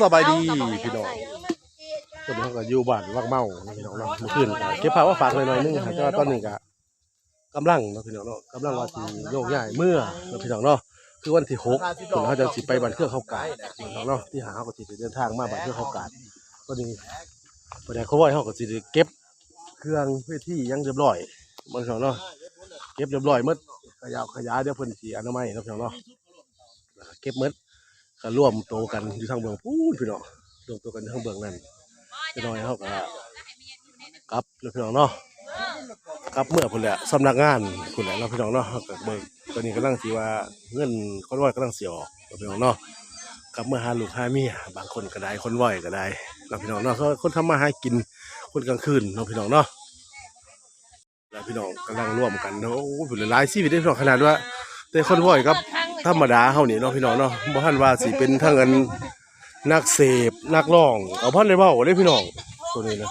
สบายดีพี่น้องคนนี้เขาก็อยู่บ้านว่างเมานะพี่น้องเนาะเมื่อคืนก็เก็บผ้าว่าฝากหน่อยๆนึงครับแต่ว่าตอนนี้ก็กำลังเนาะพี่น้องเนาะกำลังว่าสิโยกย้ายเมื่อเนาะพี่น้องเนาะคือวันที่หกถึงเขาจะสิไปบันเครื่องเข้ากาดพี่น้องเนาะที่หาเขาก็สิเดินทางมาบันเครื่องเข้ากาดก็นี้ประเดี๋ยวเขาว่าเขาก็สิเก็บเครื่องเพื่อที่ยังเรียบร้อยมันพี่น้องเนาะเก็บเรียบร้อยหมดขยาวขยายเดี๋ยวเพิ่นสิอนามัยเนาะพี่น้องเนาะเก็บหมด ก็ร่วมโตกันอยู่ทางเบื้องพูนพี่น้องร่วมโตกันอยู่ทางเบื้องนั่นพี่น้อยเขาก็กลับแล้วพี่น้องเนาะกลับเมื่อพุ่นแหละสำนักงานพุ่นแหละเนาพี่น้องเนาะเขาก็เบิกตอนนี้กำลังสิว่าเงินคนไหวกำลังเสียออกเนาพี่น้องเนาะกลับเมื่อหาลูกหาเมียบางคนก็ได้คนไหวก็ได้เนาพี่น้องเนาะเขาคนทำมาหากินคนกลางคืนเนาพี่น้องเนาะแล้วพี่น้องกำลังร่วมกันเนาะโอ้โหเป็นหลายชีวิตได้พี่น้องขนาดว่าแต่คนไหวกับ ธรรมดาเฮานี่เนาะพี่น้องเนาะบ่ทันว่าสิเป็นทั้งอันนักเสพนักร้องเอาพันได้เว้าได้พี่น้องตัวนี้นะ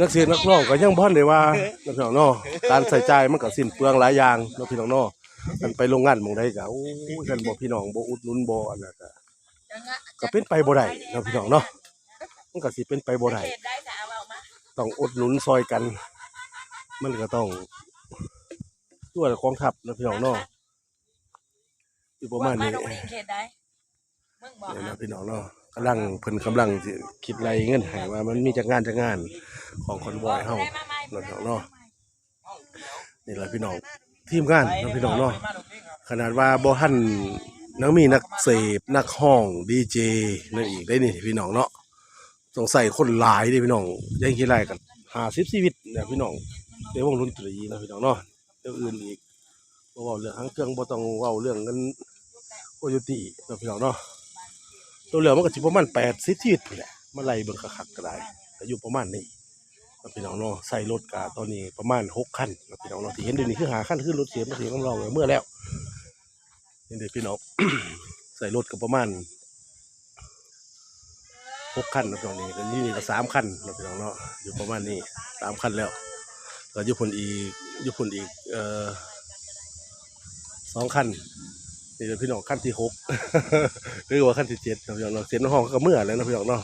นักเสพนักร้องก็ยังบ่ทันได้ว่าเนาะพี่น้องเนาะการใส่ใจายมันก็สิ้นเปลืองหลายอย่างเนาะพี่น้องเนาะกันไปโรงงานหม่องใดก็โอ้ยกันบ่พี่น้องบ่อุดหนุนบ่อันนั้นก็ก็เป็นไปบ่ได้เนาะพี่น้องเนาะมันก็สิเป็นไปบ่ได้ต้องอุดหนุนซอยกัน มันก็ต้องตัวกองทัพเนาะพี่น้องเนาะ อยู่ประมาณนี้เขตใดมึงบอกเนี่ยนะพี่น้องเนาะกำลังเพิ่นกำลังสิคิดไรเงินให้ว่ามันมีจากงานจากงานของคอนวอยเฮาเนาะพี่น้องเนาะนี่แหละพี่น้องทีมงานเนาะพี่น้องเนาะขนาดว่าบ่ทันนักมีนักเสพนักห้องดีเจนั่นอีกได้นี่พี่น้องเนาะต้องใส่คนหลายเด้พี่น้องยังคิดไรกัน50ชีวิตเนี่ยพี่น้องในวงดนตรีเนาะพี่น้องเนาะเรื่องอื่นอีกบ่เว้าเรื่องหางเครื่องบ่ต้องเว้าเรื่องเงิน โอโยติเนาะพี่น้องเนาะตัวเหลือมันก็สิประมาณแปดสิบชีวิตพู้นแหละมาไล่เบิ่งคักก็ได้ก็อยู่ประมาณนี้เนาะพี่น้องเนาะใส่รถกะตอนนี้ประมาณหกคันเนาะพี่น้องเนาะที่เห็นเดี๋ยวนี้คือหาคันคือรถเสียมาเสียงของเราเมื่อแล้วนี่เด็กพี่น้องใส่รถก็ประมาณหกคันเนาะพี่น้องนี่ก็นี่ก็สามคันเนาะพี่น้องเนาะอยู่ประมาณนี้สามคันแล้วก็ยู่พุ่นอีกยู่พุ่นอีกเอ่อสองคัน นี่เป็นพี่น้องขั้นที่หกหรือว่าขั้นที่เจ็ดนะพี่น้องเนาะเสียนห้องก็เมื่อแล้วนะพี่น้องเนาะ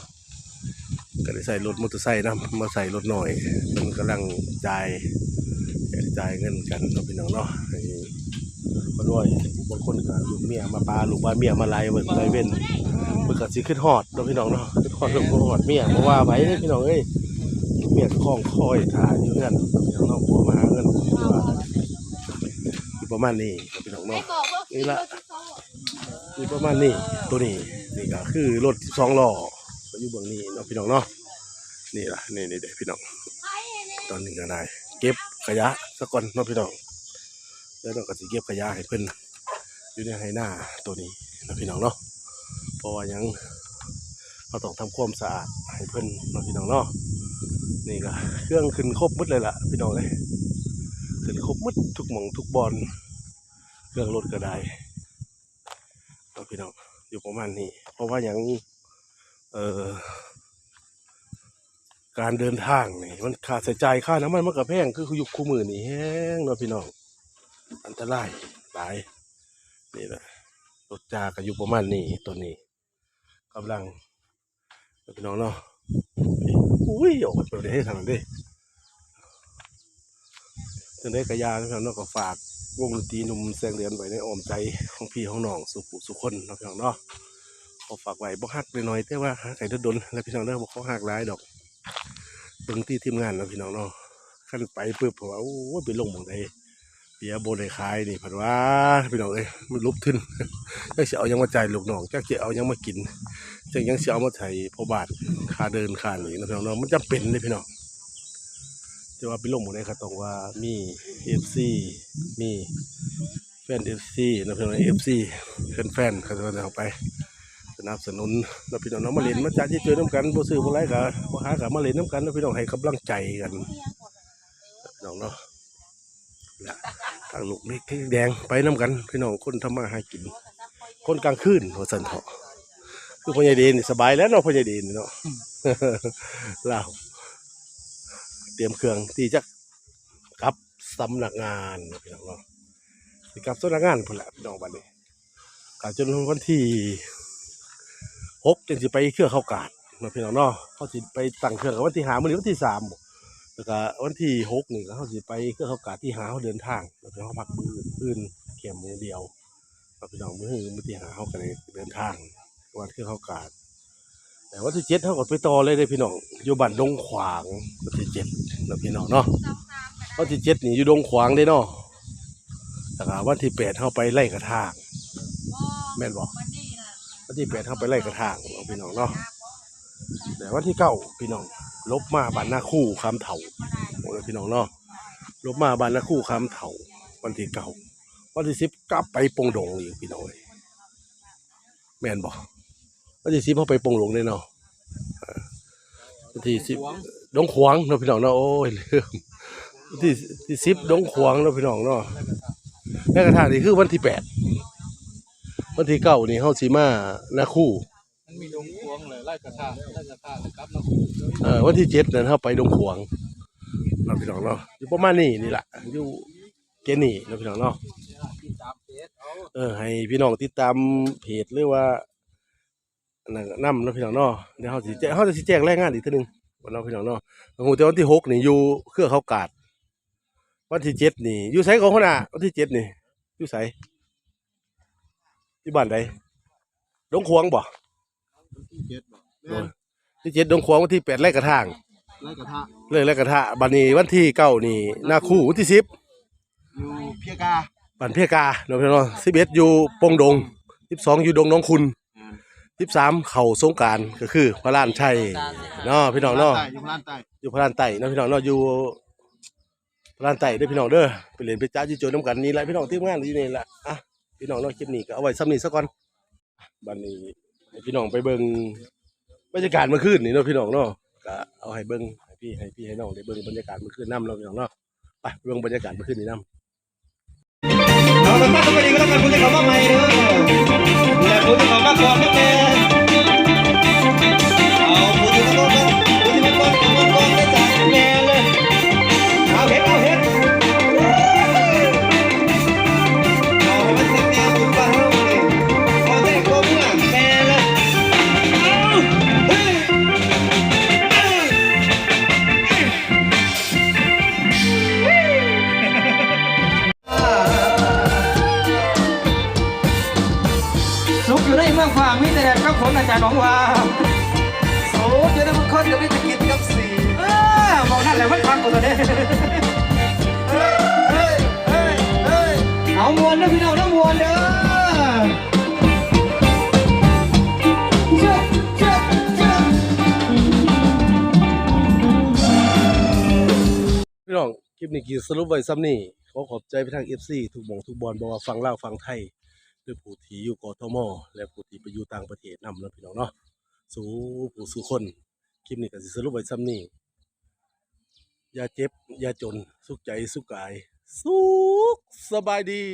ก็ได้ใส่รถมอเตอร์ไซค์นะมาใส่รถหน่อยมันกำลังจ่ายจ่ายเงินกันเนาะพี่น้องเนาะให้คนด้วยบางคนก็ลูกเมียมาปลาลูกบ้านเมียมาไล่เบิ่งไล่เว้นเบิ่งก็สิขึ้นฮอดเนาะพี่น้องเนาะขึ้นฮอดลูกฮอดเมียเพราะว่าไว้เด้อพี่น้องเอ้ยเมียก็คล้องคอยถ่ายอยู่เงินพี่น้องเนาะผัวมาหาเงินว่าอยู่ประมาณนี้เนาะพี่น้องเนาะนี่ละ นี่ประมาณนี้ตัวนี้นี่ก็คือรถสองล้อก็อยู่เบื้องนี้เนาะพี่น้องเนาะนี่ล่ะนี่นี่เด็กพี่น้องตอนนี้ก็ได้ เก็บขยะสักก่อนเนาะพี่น้องแล้วเราก็สิเก็บขยะให้เพิ่นอยู่ในไหหน้าตัวนี้เนาะพี่น้องเนาะเพราะว่ายังเราต้องทำความสะอาดให้เพิ่นเนาะพี่น้องเนาะนี่ก็เครื่องขึ้นครบหมดเลยล่ะพี่น้องเลยขึ้นครบหมดทุกหม่องทุกบอลเครื่องรถก็ได้ นาะพี่น้องอยู่ประมาณนี้ เพราะว่าอย่างเอ่อการเดินทางนี่มันค่าใช้จ่ายค่าน้ำมันมันก็แพงคืออยู่คู่มือนี่แห้งเนาะพี่น้องอันตรายหลายนี่แหละรถจาก็อยู่ประมาณนี้ตัวนี้กำลังพี่น้องเนาะอุ้ยออกมาเป็นให้ทางนั้นดิจังได้กระยาพี่น้องเนาะก็ฝาก วงดนตรีหนุ่มแสงเดือนไว้ในอ้อมใจของพี่ของน้องสุขุสุคนเนาะพี่น้องเนาะขอฝากไว้บ่ฮักเลยหน่อยแต่ว่าฮักไก่ดนๆแล้วพี่น้องเด้อบ่ขอฮักหลายดอกเบิ่งที่ทีมงานเนาะพี่น้องเนาะขั้นไปปึ๊บเพราะว่าโอ้ยไปลงหมองใดเบียร์บ่ได้ขายนี่เพิ่นว่าพี่น้องเอ้ยมันลุบทึนจักสิเอายังมาจ่ายลูกน้องจักสิเอายังมากินจักยังสิเอามาไถพ่อบาทค่าเดินค่าหนีเนาะพี่น้องเนาะมันจำเป็นเลยพี่น้อง จะว่าไปลงหมดเลยครับต้องว่ามีเอฟซีมีแฟนเอฟซีนะพี่น้องเอฟซีแฟนแฟนๆเขาจะเอาไปสนับสนุนแล้วพี่น้องน้องมาเล่นมาจ้าที่เจอน้ำกันบ่ซื้อบ่ไรกับบ่หากับมาเล่นน้ำกันแล้วพี่น้องให้กำลังใจกันพี่น้องเนาะและทางลูกเล็กแดงไปน้ำกัน พี่น้องคนทำมาหากิน คนกลางคืนหัวสันเถาะคือพ่อใหญ่เดนนี่สบายแล้วเนาะพ่อใหญ่เดนนี่เนาะลาว เตรียมเครื่องที่จะกลับสำนักงานพี่น้องเนาะสิกลับสำนักงานพุ่นแหละพี่น้องบัดนี้ก็จนวันที่หกจังสิไปเครื่องเข้ากาดเนาพี่น้องเนาะเขาสิไปตั้งเครื่องกับวันที่หามื้อวันที่สามแล้วก็วันที่หกนี่ก็เขาสิไปเครื่องเข้ากาดที่หาเขาเดินทางแล้วก็เขาพักมื้ออื่นแค่มื้อเดียวเนาะพี่น้องมือมือที่หาเขาก็เลยเดินทางวันเครือเข้ากาด แต่วันที่เจ็ดเขาก็ไปต่อเลยเด้อพี่น้องอยู่บ้านดงขวางวันที่เจ็ดเนาะพี่น้องเนาะวันที่เจ็ดนี่อยู่ดงขวางเด้เนาะแล้วก็วันที่แปดเขาไปไล่กระทางแม่นบอกวันนี้น่ะวันที่แปดเขาไปไล่กระทางเนาะพี่น้องเนาะแต่วันที่เก้าพี่น้องลบมาบ้านนาคู่คำเถาโอ้ยพี่น้องเนาะลบมาบ้านนาคู่คำเถาวันที่เก้าวันที่สิบกลับไปปงดงอีกพี่น้องเอ้ยแม่นบอก วันที่สิบเขาไปปงหลงเลยเนาะเออวันที่สิบดงขวางเนาะพี่น้องเนาะโอ้ยลืมวันที่ที่สิบดงขวางเนาะพี่น้องเนาะแล้วกระทางนี่คือวันที่แปดวันที่เก้านี่เฮาสิมานาคู่มันมีดงพวงเลยไล่กระทะไล่กระทะเลยครับนะเอ่อวันที่เจ็ดนั่นเฮาไปดงขวางเราะพี่น้องเนาะอยู่ประมาณนี้นี่ล่ะอยู่เกนี่เราะพี่น้องเนาะที่ตามเพจเอาเออให้พี่น้องติดตามเพจหรือว่าอั นนั้นนำเนาะพี่น้องเนาะเดี๋ยวเฮาสิแจ้งเฮาจะสิแจ้งรายงานอีกทีหนึงวันเนาะพี่น้องเนาะโอ้โหแต่วันที่หกนี่อยู่เครือเขากาด วันที่เจ็ดนี่อยู่ไสของคนน่ะวันที่เจ็ดนี่อยู่ไสที่บ้านใดดงขวางบ่ที่เพจบอกโอ้ยที่เจ็ดดงขวางวันที่แปดไร่กระทาง ไล่กระทะเลยไร่กระทะบันนี้วันที่เก้านี่หน้าคู่วันที่สิบอยู่เพียกาบันเพียกาเนาะพี่น้องสิบเอ็ดอยู่ปงดงสิบสองอยู่ดงน้องคุณ สิบสามเข่าสงกรารก็คือพระลานชัยเนาะพี่น้องเนาะใต้อยู่พลานใต้อยู่พระลานไต่เนาะพี่น้องเนาะอยู่พระลานไต่เด้อพี่น้องเด้อไปเรียนไปจ้าจีโจน้ำกันนี่แหละพี่น้องทีมงานที่นี่แหละอะพี่น้องเนาะคลิปนี้ก็เอาไว้ซ้ำนี้ซะก่อนบันนี้ให้พี่น้องไปเบิ่งบรรยากาศเมื่อคืนนี่เนาะพี่น้องเนาะก็เอาให้เบิ่งให้พี่ให้พี่ให้น้องได้เบิ่งบรรยากาศเมื่อคืนนํเราะพี่น้องเนาะไปเบิ่งบรรยากาศเมื่อคืนนี้นํเอาละครับสวัสดีก็แล้วกันคุณจะเข้ามาใหม่เด้อและคุณจะเข้ามาก่อนนะแม่างมีแต่แดดกับฝนอาจารย์หนองว่าสุขอยู่ในเมืองคนก็มีแต่กินกับสีเออมองนั่นแหละมันฟังกูตัวเด้เอามวนนะพี่น้องนะมวนเด้อพี่น้องคลิปนี้กีสรุปไว้ซ้ำนี่ขอขอบใจไปทาง FC ทุกมองทุกบอลบอกว่าฟังเล่าฟังไทย ด้วยผู้ที่อยู่กทมและผู้ที่ไปอยู่ต่างประเทศนำเนาะพี่น้องเนาะสู่ผู้สู่คนคลิปนี้ก็สิสรุปไว้ซ้ำนี่อย่าเจ็บอย่าจน สุขใจสุขกาย สุขสบายดี